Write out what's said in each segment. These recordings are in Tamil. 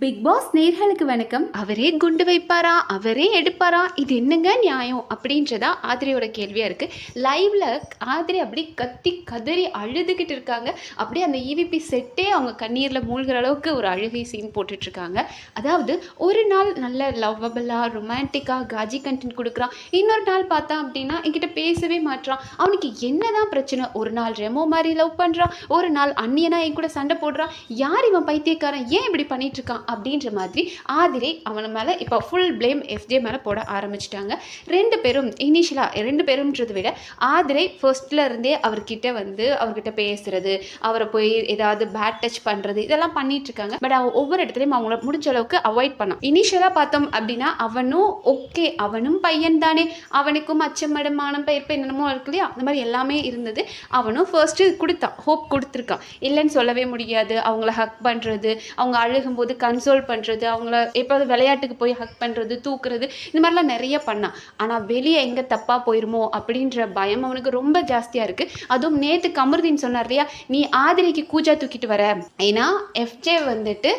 பிக் பாஸ் நேர்களுக்கு வணக்கம். அவரே குண்டு வைப்பாரா? அவரே எடுப்பாரா? இது என்னங்க நியாயம்? அப்படின்றதா ஆதிரியோட கேள்வியாக இருக்குது லைவ்ல ஆதிரி அப்படி கத்தி கதறி அழுதுகிட்டு இருக்காங்க. அப்படியே அந்த இவிபி செட்டே அவங்க கண்ணீரில் மூழ்கிற அளவுக்கு ஒரு அழுகை சீன் போட்டுட்ருக்காங்க. அதாவது ஒரு நாள் நல்ல லவ்வபிளாக ரொமான்டிக்காக காஜி கண்டென்ட் கொடுக்குறான். இன்னொரு நாள் பார்த்தா அப்படின்னா என்கிட்ட பேசவே மாட்றான். அவனுக்கு என்னதான் பிரச்சனை? ஒரு நாள் ரெமோ மாதிரி லவ் பண்ணுறான் ஒரு நாள் அந்நியனா என் கூட சண்டை போடுறான். யார் இவன் பைத்தியக்காரன்? ஏன் இப்படி பண்ணிட்டு இருக்கான் அப்படின்ற மாதிரி ஆதிரை அவன் மேலே இப்போ ஃபுல் ப்ளேம் எஃப்ஜே மேலே போட ஆரம்பிச்சிட்டாங்க. ரெண்டு பேரும் இனிஷியலாக ரெண்டு பேரும்ன்றதை விட ஆதிரை ஃபர்ஸ்ட்ல இருந்தே அவர்கிட்ட வந்து அவர்கிட்ட பேசுறது அவரை போய் ஏதாவது பேட் டச் பண்ணுறது இதெல்லாம் பண்ணிட்டு இருக்காங்க. பட் அவன் ஒவ்வொரு இடத்துலையும் அவங்கள முடிஞ்ச அளவுக்கு அவாய்ட் பண்ணான். இனிஷியலாக பார்த்தோம் அப்படின்னா அவனும் ஓகே அவனும் பையன் தானே. அவனுக்கும் அச்சமடம் மானம் பெயர் என்னமோ இருக்கு இல்லையா? அந்த மாதிரி எல்லாமே இருந்தது. அவனும் ஃபர்ஸ்ட்டு கொடுத்தான். ஹோப் கொடுத்துருக்கான். இல்லைன்னு சொல்லவே முடியாது. அவங்கள ஹக் பண்ணுறது அவங்க அழுகும்போது கன்சோல் பண்ணுறது அவங்கள எப்போது விளையாட்டுக்கு போய் ஹக் பண்ணுறது தூக்குறது இந்த மாதிரிலாம் நிறைய பண்ணான் ஆனால் வெளியே எங்கே தப்பாக போயிருமோ அப்படின்ற பயம் அவனுக்கு ரொம்ப ஜாஸ்தியாக இருக்குது அதுவும் நேற்று கமருதீன் சொன்னார் இல்லையா? நீ ஆதிரிக்கு கூஜா தூக்கிட்டு வர. ஏன்னா எஃப்ஜே வந்துட்டு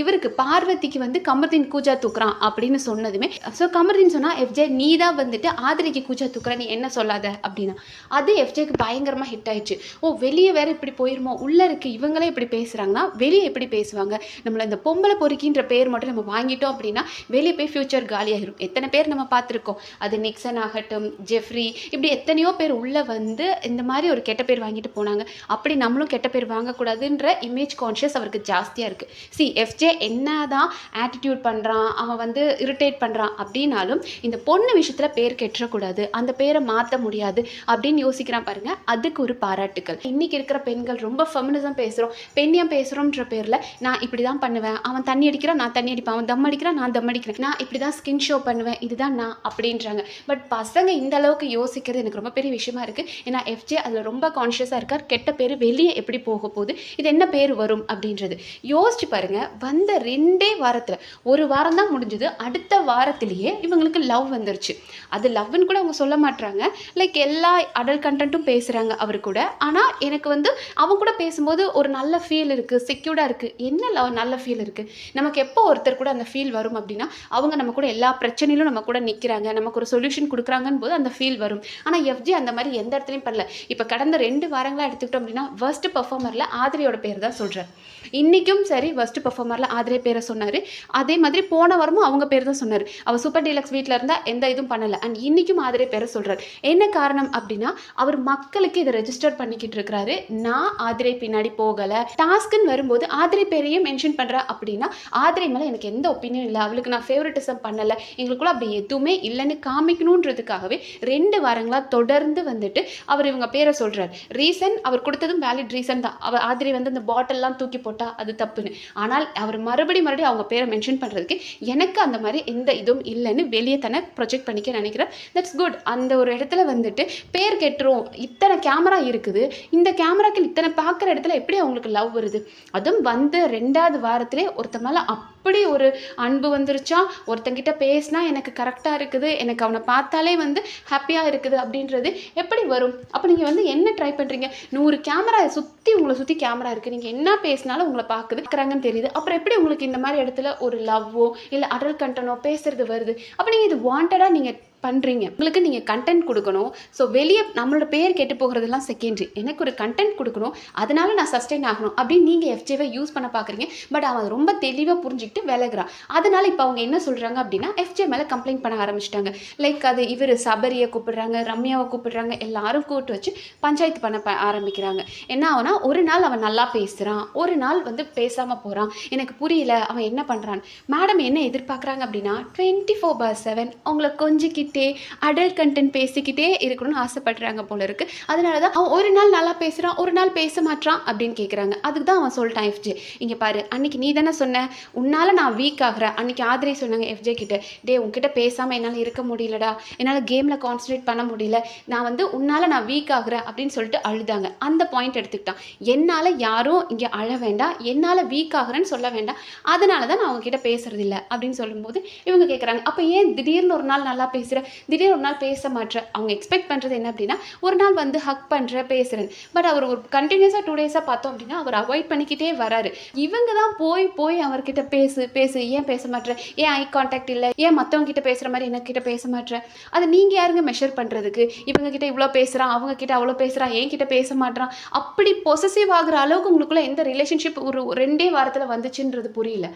இவருக்கு பார்வதிக்கு வந்து கமருதீன் கூஜா தூக்குறான் அப்படின்னு சொன்னதுமே. ஸோ கமருதீன் சொன்னால் எஃப்ஜே நீ தான் வந்துட்டு ஆதிரிக்கு கூஜா தூக்குற நீ என்ன சொல்லாத அப்படின்னா. அது எஃப்ஜேக்கு பயங்கரமாக ஹிட் ஆயிடுச்சு. ஓ வெளியே வேற இப்படி போயிருமோ? உள்ளே இருக்கு இவங்களே இப்படி பேசுகிறாங்கன்னா வெளியே எப்படி பேசுவாங்க? நம்மளை இந்த பொம்பளை பொறுக்கின்ற பேர் மட்டும் நம்ம வாங்கிட்டோம் அப்படின்னா வெளியே போய் ஃப்யூச்சர் காலியாகிரும் எத்தனை பேர் நம்ம பார்த்துருக்கோம். அது நிக்சன் ஆகட்டும் ஜெஃப்ரி இப்படி எத்தனையோ பேர் உள்ளே வந்து இந்த மாதிரி ஒரு கெட்ட பேர் வாங்கிட்டு போனாங்க. அப்படி நம்மளும் கெட்ட பேர் வாங்கக்கூடாதுன்ற இமேஜ் கான்ஷியஸ் அவருக்கு ஜாஸ்தியாக இருக்குது சி எஃப்ஜே என்ன தான் ஆட்டிடியூட் பண்ணுறான் அவன் வந்து இரிட்டேட் பண்ணுறான் அப்படின்னாலும் இந்த பொண்ணு விஷயத்தில் பேர் கெட்டுறக்கூடாது அந்த பேரை மாற்ற முடியாது அப்படின்னு யோசிக்கிறான் பாருங்க. அதுக்கு ஒரு பாராட்டுக்கள். இன்னைக்கு இருக்கிற பெண்கள் ரொம்ப ஃபெமினிசம் பேசுகிறோம் பெண்ணியம் பேசுகிறோன்ற பேரில் நான் இப்படி தான் பண்ணுவேன் அவன் தண்ணி அடிக்கிறான் நான் தண்ணி அடிப்பேன். அவன் தம் அடிக்கிறான் நான் தம் அடிக்கிறேன். நான் இப்படி தான் ஸ்கின் ஷோ பண்ணுவேன். இதுதான் நான் அப்படின்றாங்க. பட் பசங்க இந்த அளவுக்கு யோசிக்கிறது எனக்கு ரொம்ப பெரிய விஷயமா இருக்குது ஏன்னா எஃப்ஜே அதில் ரொம்ப கான்ஷியஸாக இருக்கார். கெட்ட பேர் வெளியே எப்படி போக போகுது? இது என்ன பேர் வரும் அப்படின்றது. யோசிச்சு பாருங்க. வந்த ரெண்டே வாரத்தில் ஒரு வாரம் தான் முடிஞ்சது. அடுத்த வாரத்திலேயே இவங்களுக்கு லவ் வந்துருச்சு. அது லவ்னு கூட அவங்க சொல்ல மாட்டுறாங்க லைக் எல்லா அடல் கண்டென்ட்டும் பேசுகிறாங்க அவர் கூட. ஆனால் எனக்கு வந்து அவங்க கூட பேசும்போது ஒரு நல்ல ஃபீல் இருக்குது செக்யூர்டாக இருக்குது என்ன லவ் நல்ல ஃபீல் இருக்குது நமக்கு எப்போ ஒருத்தர் கூட அந்த ஃபீல் வரும் அப்படின்னா அவங்க நம்ம கூட எல்லா பிரச்சனையிலும் நம்ம கூட நிற்கிறாங்க நமக்கு ஒரு சொல்யூஷன் கொடுக்குறாங்கன்னு போது அந்த ஃபீல் வரும். ஆனால் எஃப்ஜி அந்த மாதிரி எந்த இடத்துலையும் பண்ணல இப்போ கடந்த ரெண்டு வாரங்களாக எடுத்துக்கிட்டோம் அப்படின்னா ஃபர்ஸ்ட் பர்ஃபார்மரில் ஆதிரியோட பேர் தான் சொல்கிறார் இன்றைக்கும் சரி ஃபர்ஸ்ட் பர்ஃபார்மரில் ஆதிரை பேரை சொன்னார். அதே மாதிரி போன வாரமும் அவங்க பேர் தான் சொன்னார். அவர் சூப்பர் டீலக்ஸ் வீட்டில் இருந்தால் எந்த இதுவும் பண்ணலை. அண்ட் இன்றைக்கும் ஆதிரிய பேரை சொல்கிறார் என்ன காரணம் அப்படின்னா அவர் மக்களுக்கு இதை ரெஜிஸ்டர் பண்ணிக்கிட்டு இருக்கிறாரு. நான் ஆதிரை பின்னாடி போகலை. டாஸ்க்குன்னு வரும்போது ஆதிரை பேரையே மென்ஷன் பண்ணுறா அப்படின்னா ஆதிரை மேலே எனக்கு எந்த ஒப்பீனியன் இல்லை. அவளுக்கு நான் ஃபேவரட்டிசம் பண்ணலை. எங்களுக்குள்ள அப்படி எதுவுமே இல்லைன்னு காமிக்கணுன்றதுக்காகவே ரெண்டு வாரங்களாக தொடர்ந்து வந்துட்டு அவர் இவங்க பேரை சொல்கிறார் ரீசன் அவர் கொடுத்ததும் வேலிட் ரீசன் தான். அவர் ஆதிரை வந்து அந்த பாட்டில்லாம் தூக்கி போட்டால் அது தப்புன்னு. ஆனால் அவர் மறுபடி மறுபடியும் அவங்க பேரை மென்ஷன் பண்ணுறதுக்கு எனக்கு அந்த மாதிரி எந்த இதுவும் இல்லைன்னு வெளியே தானே ப்ரொஜெக்ட் பண்ணிக்க நினைக்கிறேன் தட்ஸ் குட் அந்த ஒரு இடத்துல வந்துட்டு பேர் கெட்டுரும். இத்தனை கேமரா இருக்குது. இந்த கேமராக்கள் இத்தனை பார்க்குற இடத்துல எப்படி அவங்களுக்கு லவ் வருது? அதுவும் வந்து ரெண்டாவது வாரத்திலே ஒருத்த மேலே அப்படி ஒரு அன்பு வந்துருச்சா? ஒருத்தங்கிட்ட பேசினா எனக்கு கரெக்டாக இருக்குது. எனக்கு அவனை பார்த்தாலே வந்து ஹாப்பியாக இருக்குது அப்படின்றது எப்படி வரும்? அப்போ நீங்கள் வந்து என்ன ட்ரை பண்ணுறீங்க நூறு கேமரா சுற்றி உங்களை சுற்றி கேமரா இருக்குது நீங்கள் என்ன பேசினாலும் உங்களை பார்க்குது பார்க்குறாங்கன்னு தெரியுது. அப்புறம் எப்படி உங்களுக்கு இந்த மாதிரி இடத்துல ஒரு லவ்வோ இல்லை அடல் கண்டனோ பேசுறது வருது? அப்போ நீங்கள் இது வாண்டடாக நீங்கள் பண்ணுறீங்க உங்களுக்கு நீங்கள் கண்டென்ட் கொடுக்கணும். ஸோ வெளியே நம்மளோட பேர் கெட்டு போகிறதெல்லாம் செகண்ட்ரி எனக்கு ஒரு கண்டென்ட் கொடுக்கணும். அதனால நான் சஸ்டெயின் ஆகணும் அப்படின்னு நீங்கள் எஃப்ஜேவை யூஸ் பண்ண பார்க்குறீங்க. பட் அவன் ரொம்ப தெளிவாக புரிஞ்சுக்கிட்டு விலகிறா. அதனால இப்போ அவங்க என்ன சொல்கிறாங்க அப்படின்னா எஃப்ஜே மேலே கம்ப்ளைண்ட் பண்ண ஆரம்பிச்சிட்டாங்க. லைக் அது இவர் சபரியை கூப்பிடுறாங்க ரம்யாவை கூப்பிடுறாங்க எல்லாரும் கூப்பிட்டு வச்சு பஞ்சாயத்து பண்ண ப- ஆரம்பிக்கிறாங்க. என்ன ஆகுனா ஒரு நாள் அவன் நல்லா பேசுகிறான் ஒரு நாள் வந்து பேசாமல் போகிறான் எனக்கு புரியல அவன் என்ன பண்ணுறான் மேடம் என்ன எதிர்பார்க்குறாங்க அப்படின்னா டுவெண்ட்டி ஃபோர் பார் செவன் அவங்கள கொஞ்சிக்கிட்டே அடல்ட் கண்டென்ட் பேசிக்கிட்டே இருக்கணும்னு ஆசைப்படுறாங்க போல இருக்கு. அதனால தான் அவன் ஒரு நாள் நல்லா பேசுகிறான் ஒரு நாள் பேச மாட்றான் அப்படின்னு கேட்குறாங்க அதுக்கு தான் அவன் சொல்லிட்டான் எஃப்ஜே இங்கே பாரு அன்னைக்கு நீ தானே சொன்ன உன்னால் நான் வீக் ஆகுறேன். அன்றைக்கி ஆதிரி சொன்னாங்க எஃப்ஜே கிட்ட டே உங்ககிட்ட பேசாமல் என்னால் இருக்க முடியலடா. என்னால் கேமில் கான்சன்ட்ரேட் பண்ண முடியல. நான் வந்து உன்னால் நான் வீக் ஆகுறேன். அப்படின்னு சொல்லிட்டு அழுதாங்க. அந்த பாயிண்ட் எடுத்துக்கிட்டான். என்னால் யாரும் இங்கே அழ வேண்டாம். என்னால் வீக் ஆகுறேன்னு சொல்ல வேண்டாம். அதனால தான் நான் அவங்ககிட்ட பேசுறது இல்லை அப்படின்னு சொல்லும்போது இவங்க கேட்குறாங்க அப்போ ஏன் திடீர்னு ஒரு நாள் நல்லா பேசுகிற திடீர்னு ஒரு நாள் பேச மாட்டேற அவங்க எக்ஸ்பெக்ட் பண்ணுறது என்ன அப்படின்னா ஒரு நாள் வந்து ஹக் பண்ணுற பேசுகிறேன் பட் அவர் ஒரு கண்டினியூஸாக டூ டேஸாக பார்த்தோம் அப்படின்னா அவர் அவாய்ட் பண்ணிக்கிட்டே வராரு. இவங்க தான் போய் போய் அவர்கிட்ட பேசு பேசு ஏன் பேச மாட்டேற ஏன் ஐ கான்டாக்ட் இல்லை? ஏன் மற்றவங்க கிட்ட பேசுகிற மாதிரி என்கிட்ட பேச மாட்டேற அதை நீங்கள் யாருங்க மெஷர் பண்ணுறதுக்கு இவங்க கிட்ட இவ்வளோ பேசுகிறான் அவங்க கிட்ட அவ்வளோ பேசுகிறான் என் கிட்ட பேச மாட்றான். அப்படி பொசசிவ் ஆகுற அளவுக்கு உங்களுக்குள்ள எந்த ரிலேஷன்ஷிப் ஒரு ரெண்டே வாரத்தில் வந்துச்சுன்றது புரியல.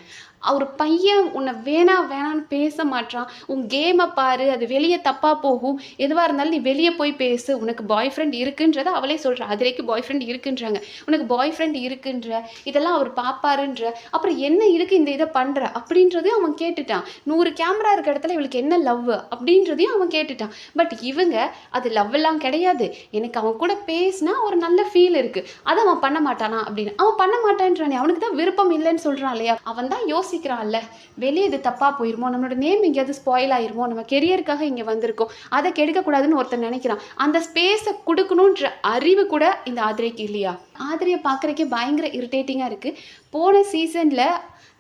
அவர் பையன் உன்னை வேணா வேணான்னு பேச மாட்டான் உன் கேமை பாரு அது வெளியே தப்பாக போகும். எதுவாக இருந்தாலும் நீ வெளியே போய் பேசு. உனக்கு பாய் ஃப்ரெண்ட் இருக்குன்றத அவளே சொல்கிறா அதிலேக்கு பாய் ஃப்ரெண்ட் இருக்குன்றாங்க. உனக்கு பாய் ஃப்ரெண்ட் இருக்குன்ற இதெல்லாம் அவர் பார்ப்பாருன்ற அப்புறம் என்ன இருக்கு இந்த இதை பண்ணுற அப்படின்றதையும் அவன் கேட்டுட்டான். நூறு கேமரா இருக்க இடத்துல இவளுக்கு என்ன லவ் அப்படின்றதையும் அவன் கேட்டுட்டான். பட் இவங்க அது லவ் எல்லாம் கிடையாது. எனக்கு அவன் கூட பேசினா ஒரு நல்ல ஃபீல் இருக்குது அதை அவன் பண்ண மாட்டானா அப்படின்னு. அவன் பண்ண மாட்டான்றானே. அவனுக்கு தான் விருப்பம் இல்லைன்னு சொல்கிறான் இல்லையா? அவன் தான் யோசிக்கிறான்ல. வெளியே இது தப்பாக போயிருமோ? நம்மளோட நேம் எங்கேயாவது ஸ்பாயில் ஆயிருமோ? நம்ம கெரியருக்காக இங்கே வந்திருக்கோம். அதை கெடுக்கக்கூடாதுன்னு ஒருத்தன் நினைக்கிறான். அந்த ஸ்பேஸை கொடுக்கணுன்ற அறிவு கூட இந்த ஆதிரைக்கு இல்லையா? ஆதிரியை பார்க்குறக்கே பயங்கர இரிட்டேட்டிங்காக இருக்குது போன சீசனில்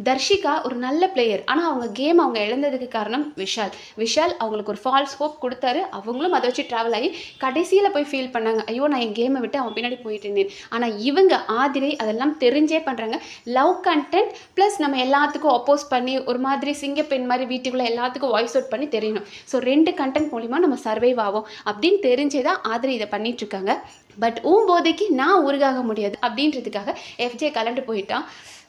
தர்ஷிகா ஒரு நல்ல பிளேயர் ஆனால் அவங்க கேம் அவங்க இழந்ததுக்கு காரணம் விஷால். விஷால் அவங்களுக்கு ஒரு ஃபால்ஸ் ஹோப் கொடுத்தாரு. அவங்களும் அதை வச்சு ட்ராவல் ஆகி கடைசியில் போய் ஃபீல் பண்ணாங்க. ஐயோ நான் என் கேமை விட்டு அவன் பின்னாடி போயிட்டு இருந்தேன். ஆனால் இவங்க ஆதிரை அதெல்லாம் தெரிஞ்சே பண்ணுறாங்க லவ் கண்டென்ட் ப்ளஸ் நம்ம எல்லாத்துக்கும் அப்போஸ் பண்ணி ஒரு மாதிரி சிங்கப்பெண் மாதிரி வீட்டுக்குள்ளே எல்லாத்துக்கும் வாய்ஸ் அவுட் பண்ணி தெரியணும். ஸோ ரெண்டு கண்டென்ட் மூலிமா நம்ம சர்வைவ் ஆகும் அப்படின்னு தெரிஞ்சே தான் ஆதிரை இதை பண்ணிகிட்ருக்காங்க பட் பட் ஊம்போதைக்கு நான் உருகாக முடியாது. அப்படின்றதுக்காக எஃப்ஜே கலண்டு போயிட்டான்.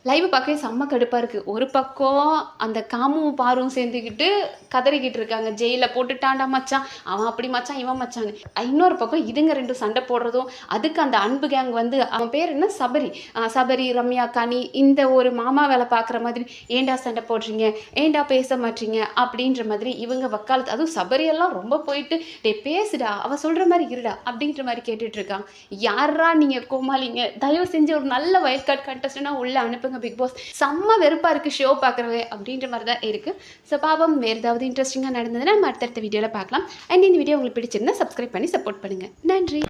லைவ் பார்க்கவே செம்ம கடுப்பாக இருக்குது ஒரு பக்கம் அந்த காமும் பாரும் சேர்ந்துக்கிட்டு கதறிக்கிட்டு இருக்காங்க. ஜெயிலில் போட்டுட்டாண்டா மச்சான். அவன் அப்படி மச்சான் இவன் மச்சான் இன்னொரு பக்கம் இதுங்க ரெண்டும் சண்டை போடுறதும் அதுக்கு அந்த அன்பு கேங் வந்து அவன் பேர் என்ன? சபரி. சபரி ரம்யா கனி இந்த ஒரு மாமா வேலை பார்க்குற மாதிரி ஏண்டா சண்டை போடுறீங்க? ஏண்டா பேச மாட்டீங்க? அப்படின்ற மாதிரி இவங்க வக்காலத்து அதுவும் சபரியெல்லாம் ரொம்ப போயிட்டு டே பேசுடா. அவள் சொல்கிற மாதிரி இருடா. அப்படின்ற மாதிரி கேட்டுட்டு இருக்கான் யாரா நீங்கள் கோமாளிங்க? தயவு செஞ்சு ஒரு நல்ல வயல் கார்டு கண்டஸ்டனாக உள்ள அனுப்புங்க. பிக் பாஸ் செம்ம வெறுப்பாக இருக்குது ஷோ பார்க்குறவே அப்படின்ற மாதிரி தான் இருக்குது ஸோ பாவம் வேறு ஏதாவது இன்ட்ரெஸ்டிங்காக நடந்ததுன்னா நம்ம அடுத்தடுத்த வீடியோவில் பார்க்கலாம். அண்ட் இந்த வீடியோ உங்களுக்கு பிடிச்சிருந்தா சப்ஸ்கிரைப் பண்ணி சப்போர்ட் பண்ணுங்கள் நன்றி.